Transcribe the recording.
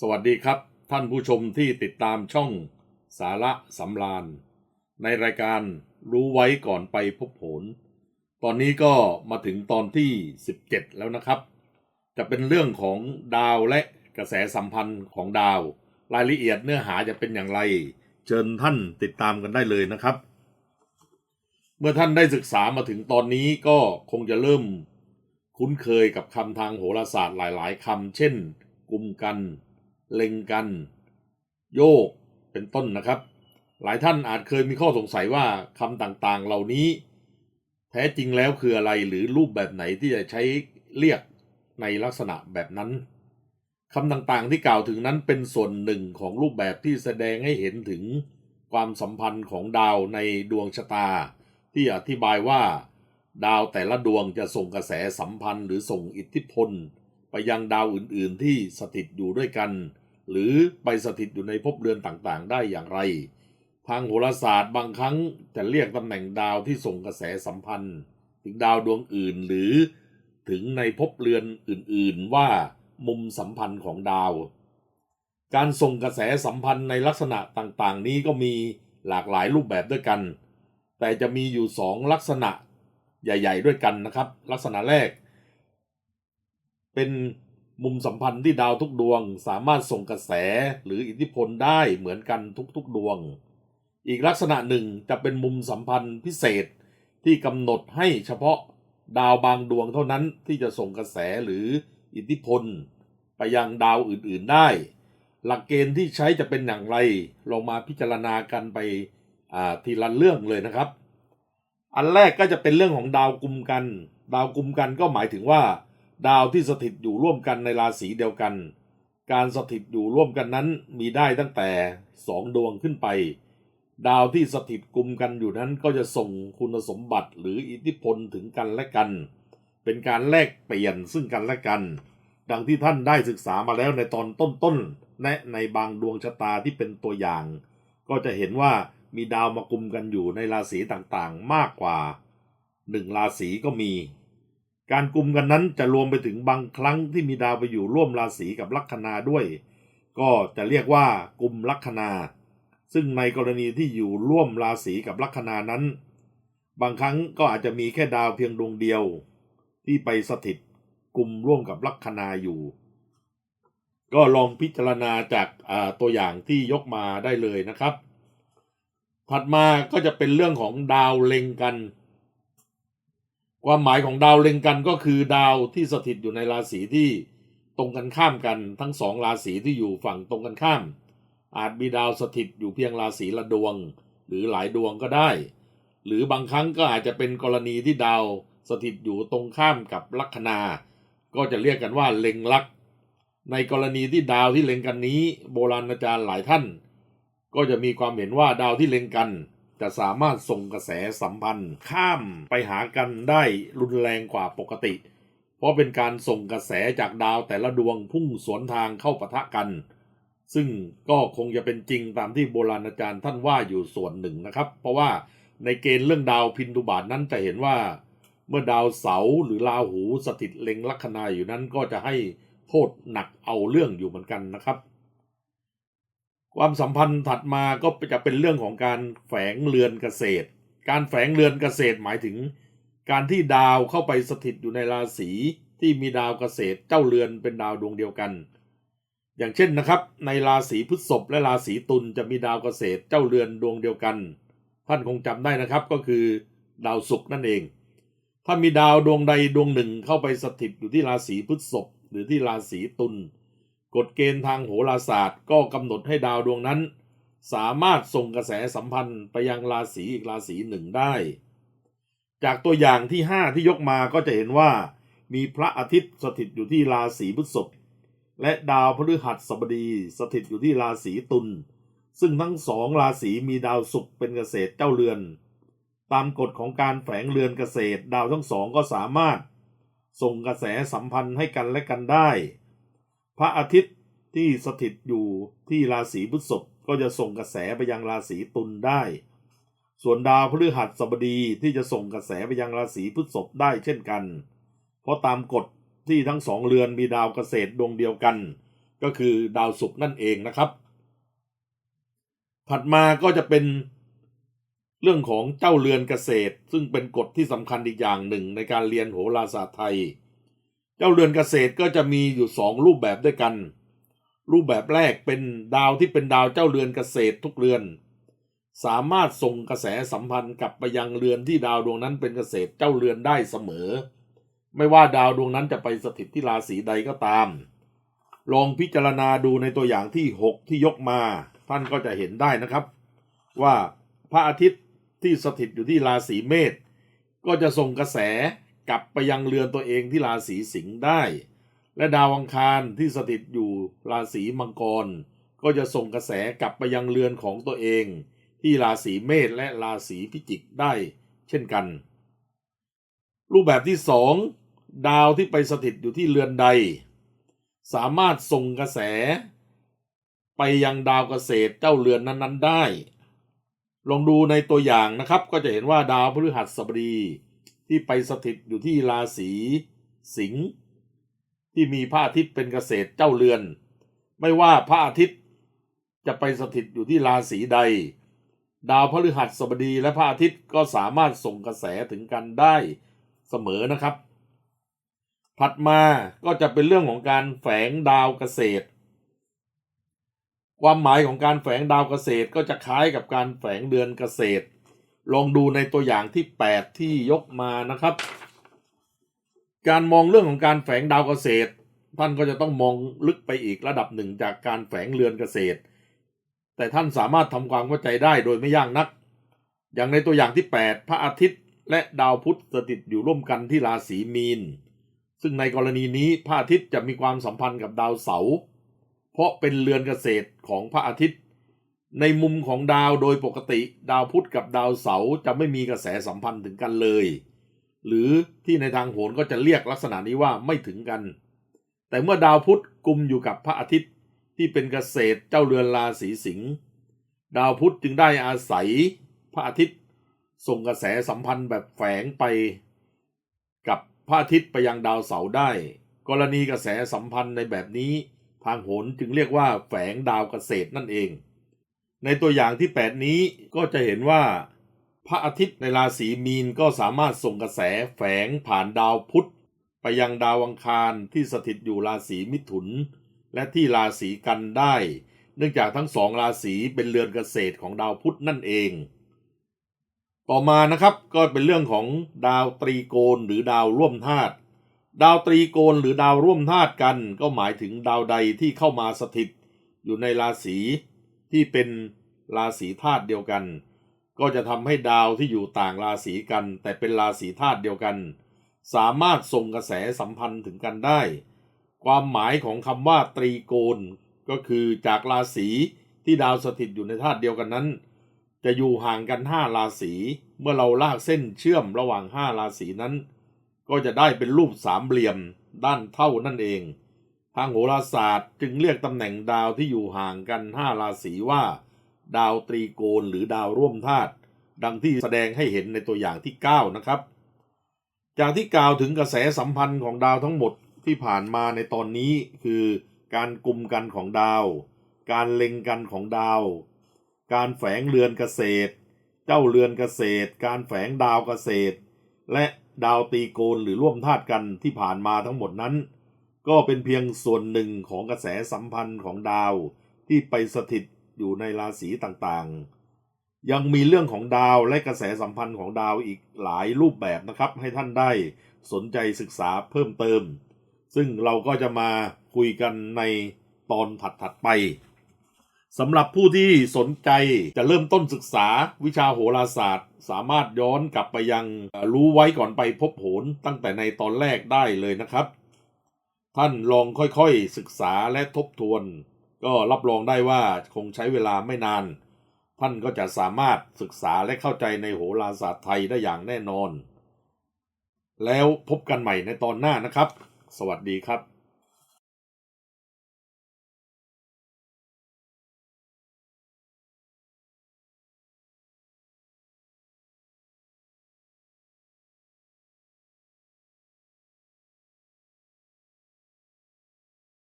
สวัสดีครับ ท่านผู้ชมที่ติดตามช่องสาระสำราญ ในรายการรู้ไว้ก่อนไปพบผล ตอนนี้ก็มาถึงตอนที่ 17 แล้วนะครับ จะเป็นเรื่องของดาวและกระแสสัมพันธ์ของดาว รายละเอียดเนื้อหาจะเป็นอย่างไร เชิญท่านติดตามกันได้เลยนะครับ เมื่อท่านได้ศึกษามาถึงตอนนี้ก็คงจะเริ่ม คุ้นเคยกับคำทางโหราศาสตร์หลาย ๆคำเช่นกุมกัน เล็งกัน โยกเป็นต้นนะครับ หลายท่านอาจเคยมีข้อสงสัยว่าคำต่างๆเหล่านี้ แท้จริงแล้วคืออะไรหรือรูปแบบไหนที่จะใช้เรียกในลักษณะแบบนั้นคำต่างๆที่กล่าวถึงนั้นเป็นส่วนหนึ่งของรูปแบบที่แสดงให้เห็นถึงความสัมพันธ์ของดาวในดวงชะตา ที่อธิบายว่า ดาวแต่ละดวงจะส่งกระแสสัมพันธ์หรือส่งอิทธิพล ไปยังดาวอื่นๆที่สถิตอยู่ด้วยกัน หรือไปสถิตอยู่ในภพเรือนต่างๆ ได้อย่างไร ทางโหราศาสตร์บางครั้งจะเรียกตำแหน่งดาวที่ส่งกระแสสัมพันธ์ ถึงดาวดวงอื่นหรือถึงในภพเรือนอื่นๆว่ามุมสัมพันธ์ของดาว การส่งกระแสสัมพันธ์ในลักษณะต่างๆ นี้ก็มีหลากหลายรูปแบบด้วยกัน แต่จะมีอยู่สองลักษณะใหญ่ ๆ ด้วยกันนะครับ ลักษณะแรก เป็น มุมสัมพันธ์ที่ดาวทุกดวงสามารถส่งกระแสหรืออิทธิพลได้เหมือนกันทุกๆดวง อีกลักษณะหนึ่งจะเป็นมุมสัมพันธ์พิเศษที่กำหนดให้เฉพาะดาวบางดวงเท่านั้นที่จะส่งกระแสหรืออิทธิพล ไปยังดาวอื่นๆได้ หลักเกณฑ์ที่ใช้จะเป็นอย่างไรลองมาพิจารณากันไปทีละเรื่องเลยนะครับ อันแรกก็จะเป็นเรื่องของดาวกลุ่มกัน ดาวกลุ่มกันก็หมายถึงว่า ดาวที่สถิตอยู่ร่วมกันในราศีเดียวกัน การสถิตอยู่ร่วมกันนั้นมีได้ตั้งแต่สองดวงขึ้นไป ดาวที่สถิตกลุ่มกันอยู่นั้นก็จะส่งคุณสมบัติหรืออิทธิพลถึงกันและกัน เป็นการแลกเปลี่ยนซึ่งกันและกัน ดังที่ท่านได้ศึกษามาแล้วในตอนต้นๆและในบางดวงชะตาที่เป็นตัวอย่าง ก็จะเห็นว่ามีดาวมากุมกันอยู่ในราศีต่างๆ มากกว่าหนึ่งราศีก็มี การกลุ่มกันนั้นจะรวมไปถึงบางครั้งที่มีดาวไปอยู่ร่วมราศีกับลัคนาด้วย ก็จะเรียกว่ากลุ่มลัคนา ซึ่งในกรณีที่อยู่ร่วมราศีกับลัคนานั้น บางครั้งก็อาจจะมีแค่ดาวเพียงดวงเดียว ที่ไปสถิตกลุ่มร่วมกับลัคนาอยู่ ก็ลองพิจารณาจากตัวอย่างที่ยกมาได้เลยนะครับ ถัดมาก็จะเป็นเรื่องของดาวเล็งกัน ความหมายของดาวเล็งกันก็คือดาวที่สถิตอยู่ในราศีที่ตรงกันข้ามกันทั้งสองราศีที่อยู่ฝั่งตรงกันข้าม อาจมีดาวสถิตอยู่เพียงราศีละดวง หรือหลายดวงก็ได้ หรือบางครั้งก็อาจจะเป็นกรณีที่ดาวสถิตอยู่ตรงข้ามกับลัคนา ก็จะเรียกกันว่าเล็งลัก ในกรณีที่ดาวที่เล็งกันนี้ โบราณอาจารย์หลายท่าน ก็จะมีความเห็นว่าดาวที่เล็งกัน จะสามารถส่งกระแสสัมพันธ์ ข้ามไปหากันได้รุนแรงกว่าปกติ เพราะเป็นการส่งกระแสจากดาวแต่ละดวงพุ่งสวนทางเข้าปะทะกัน ซึ่งก็คงจะเป็นจริงตามที่โบราณอาจารย์ท่านว่าอยู่ส่วนหนึ่งนะครับ เพราะว่าในเกณฑ์เรื่องดาวพินดุบาทนั้นจะเห็นว่า เมื่อดาวเสาหรือราหูสถิตเล็งลัคนาอยู่นั้นก็จะให้โทษหนักเอาเรื่องอยู่เหมือนกันนะครับ ความสัมพันธ์ถัดมาก็จะเป็นเรื่องของการแฝงเรือนเกษตร การแฝงเรือนเกษตรหมายถึง การที่ดาวเข้าไปสถิตอยู่ในราศีที่มีดาวเกษตรเจ้าเรือนเป็นดาวดวงเดียวกัน อย่างเช่นนะครับ ในราศีพฤษภและราศีตุลจะมีดาวเกษตรเจ้าเรือนดวงเดียวกัน ท่านคงจำได้นะครับก็คือ ดาวศุกร์นั่นเอง ถ้ามีดาวดวงใดดวงหนึ่งเข้าไปสถิตอยู่ที่ราศีพฤษภหรือที่ราศีตุล กฎเกณฑ์ทางโหราศาสตร์ก็กำหนดให้ดาวดวงนั้น สามารถส่งกระแสสัมพันธ์ไปยังราศีอีกราศีหนึ่งได้ จากตัวอย่างที่ 5 ที่ยกมาก็จะเห็นว่า มีพระอาทิตย์สถิตอยู่ที่ราศีพฤษภและดาวพฤหัสบดีสถิตอยู่ที่ราศีตุลซึ่งทั้งสองราศีมีดาวศุกร์เป็นเกษตรเจ้าเรือน ตามกฎของการแฝงเรือนเกษตร ดาวทั้งสองก็สามารถ ส่งกระแสสัมพันธ์ให้กันและกันได้ พระอาทิตย์ที่สถิตอยู่ที่ราศีพฤษภก็จะส่งกระแสไปยังราศีตุลได้ ส่วนดาวพฤหัสบดีที่จะส่งกระแสไปยังราศีพฤษภได้เช่นกัน เพราะตามกฎที่ทั้งสองเรือนมีดาวเกษตรดวงเดียวกัน ก็คือดาวศุกร์นั่นเองนะครับ ถัดมาก็จะเป็นเรื่องของเจ้าเรือนเกษตร ซึ่งเป็นกฎที่สำคัญอีกอย่างหนึ่งในการเรียนโหราศาสตร์ไทย จ้าเรือนเกษตรก็จะมีอยู่สองรูปแบบด้วยกัน รูปแบบแรกเป็นดาวที่เป็นดาวเจ้าเรือนเกษตรทุกเรือน สามารถส่งกระแสสัมพันธ์กลับไปยังเรือนที่ดาวดวงนั้นเป็นเกษตรเจ้าเรือนได้เสมอ ไม่ว่าดาวดวงนั้นจะไปสถิตที่ราศีใดก็ตาม ลองพิจารณาดูในตัวอย่างที่ 6 ที่ยกมา ท่านก็จะเห็นได้นะครับ ว่าพระอาทิตย์ที่สถิตอยู่ที่ราศีเมษก็จะส่งกระแส กลับไปยังเรือนตัวเองที่ราศีสิงห์ได้ และดาวอังคารที่สถิตอยู่ราศีมังกร ก็จะส่งกระแสกลับไปยังเรือนของตัวเอง ที่ราศีเมษและราศีพิจิกได้ เช่นกัน รูปแบบที่สองดาวที่ไปสถิตอยู่ที่เรือนใด สามารถส่งกระแส ไปยังดาวเกษตรเจ้าเรือนนั้น ๆ ได้ ลองดูในตัวอย่างนะครับก็จะเห็นว่าดาวพฤหัสบดี ที่ไปสถิตอยู่ที่ราศีสิงห์ที่มีพระอาทิตย์เป็นเกษตรเจ้าเรือน ไม่ว่าพระอาทิตย์จะไปสถิตอยู่ที่ราศีใด ดาวพฤหัสบดีและพระอาทิตย์ก็สามารถส่งกระแสถึงกันได้เสมอนะครับ ถัดมาก็จะเป็นเรื่องของการแฝงดาวเกษตร ความหมายของการแฝงดาวเกษตรก็จะคล้ายกับการแฝงเดือนเกษตร ลองดูในตัวอย่างที่ 8 ที่ยกมานะครับ การมองเรื่องของการแฝงดาวเกษตร ท่านก็จะต้องมองลึกไปอีกระดับหนึ่งจากการแฝงเรือนเกษตร แต่ท่านสามารถทำความเข้าใจได้โดยไม่ยากนัก อย่างในตัวอย่างที่ 8 พระอาทิตย์และดาวพุธสถิตอยู่ร่วมกันที่ราศีมีน ซึ่งในกรณีนี้พระอาทิตย์จะมีความสัมพันธ์กับดาวเสาร์เพราะเป็นเรือนเกษตรของพระอาทิตย์ ในมุมของดาวโดยปกติ ดาวพุธกับดาวเสาร์จะไม่มีกระแสสัมพันธ์ถึงกันเลย หรือที่ในทางโหรก็จะเรียกลักษณะนี้ว่าไม่ถึงกัน แต่เมื่อดาวพุธกุมอยู่กับพระอาทิตย์ที่เป็นเกษตรเจ้าเรือนราศีสิงห์ดาวพุธจึงได้อาศัยพระอาทิตย์ ส่งกระแสสัมพันธ์แบบแฝงไป กับพระอาทิตย์ไปยังดาวเสาร์ได้ กรณีกระแสสัมพันธ์ในแบบนี้ ทางโหรจึงเรียกว่าแฝงดาวเกษตรนั่นเอง ในตัวอย่างที่ 8 นี้ก็จะเห็นว่า พระอาทิตย์ในราศีมีนก็สามารถส่งกระแสแฝงผ่านดาวพุธ ไปยังดาวอังคารที่สถิตอยู่ราศีมิถุน และที่ราศีกันได้ เนื่องจากทั้งสองราศีเป็นเรือนเกษตรของดาวพุธนั่นเอง ต่อมานะครับก็เป็นเรื่องของดาวตรีโกณหรือดาวร่วมธาตุดาวตรีโกณหรือดาวร่วมธาตุกัน ก็หมายถึงดาวใดที่เข้ามาสถิตอยู่ในราศี ที่เป็นราศีธาตุเดียวกัน ก็จะทำให้ดาวที่อยู่ต่างราศีกัน แต่เป็นราศีธาตุเดียวกัน สามารถส่งกระแสสัมพันธ์ถึงกันได้ ความหมายของคำว่าตรีโกณก็คือจากราศีที่ดาวสถิตอยู่ในธาตุเดียวกันนั้น จะอยู่ห่างกันห้าราศีเมื่อเราลากเส้นเชื่อมระหว่างห้าราศีนั้น ก็จะได้เป็นรูปสามเหลี่ยมด้านเท่านั่นเอง ทางโหราศาสตร์จึงเรียกตำแหน่งดาวที่อยู่ห่างกันห้าราศีว่า ดาวตรีโกณหรือดาวร่วมธาตุดังที่แสดงให้เห็นในตัวอย่างที่ 9 นะครับ จากที่กล่าวถึงกระแสสัมพันธ์ของดาวทั้งหมดที่ผ่านมาในตอนนี้คือการกลุ่มกันของดาว การเล็งกันของดาว การแฝงเรือนเกษตร เจ้าเรือนเกษตร การแฝงดาวเกษตร และดาวตีโกนหรือร่วมธาตุกันที่ผ่านมาทั้งหมดนั้น ก็เป็นเพียงส่วนหนึ่งของกระแสสัมพันธ์ของดาวที่ไปสถิตอยู่ในราศีต่างๆ ยังมีเรื่องของดาวและกระแสสัมพันธ์ของดาวอีกหลายรูปแบบนะครับ ให้ท่านได้สนใจศึกษาเพิ่มเติม ซึ่งเราก็จะมาคุยกันในตอนถัดๆไปสำหรับผู้ที่สนใจจะเริ่มต้นศึกษาวิชาโหราศาสตร์ สามารถย้อนกลับไปยังรู้ไว้ก่อนไปพบโหนตั้งแต่ในตอนแรกได้เลยนะครับ ท่านลองค่อยๆศึกษาและทบทวน ก็รับรองได้ว่าคงใช้เวลาไม่นาน ท่านก็จะสามารถศึกษาและเข้าใจในโหราศาสตร์ไทยได้อย่างแน่นอน แล้วพบกันใหม่ในตอนหน้านะครับ สวัสดีครับ